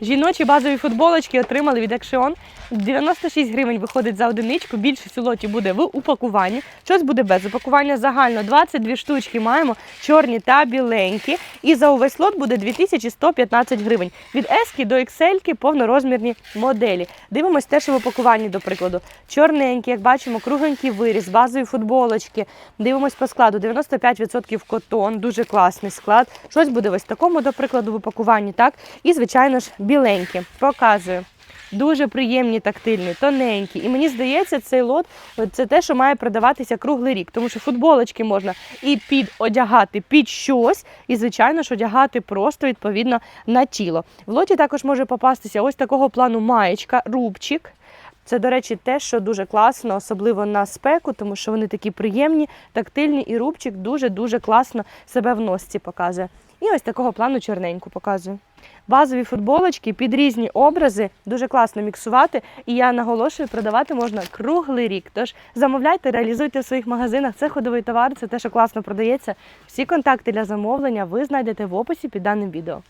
Жіночі базові футболочки отримали від Action. 96 гривень виходить за одиничку. Більшість у буде в упакуванні. Щось буде без упакування. Загально 22 штучки маємо, чорні та біленькі. І за увесь лот буде 2115 гривень. Від S до XL повнорозмірні моделі. Дивимось те, що в упакуванні, до прикладу. Чорненькі, як бачимо, кругленький виріз, базові футболочки. Дивимось по складу. 95% котон, дуже класний склад. Щось буде ось такому, до прикладу, в упакуванні, так? І, звичайно ж, біленькі. Показую. Дуже приємні, тактильні, тоненькі. І мені здається, цей лот це те, що має продаватися круглий рік, тому що футболочки можна і під одягати під щось, і, звичайно ж, одягати просто відповідно на тіло. В лоті також може попастися ось такого плану маєчка, рубчик. Це, до речі, те, що дуже класно, особливо на спеку, тому що вони такі приємні, тактильні, і рубчик дуже-дуже класно себе в носці показує. І ось такого плану чорненьку показую. Базові футболочки під різні образи дуже класно міксувати. І я наголошую, продавати можна круглий рік. Тож замовляйте, реалізуйте в своїх магазинах. Це ходовий товар, це те, що класно продається. Всі контакти для замовлення ви знайдете в описі під даним відео.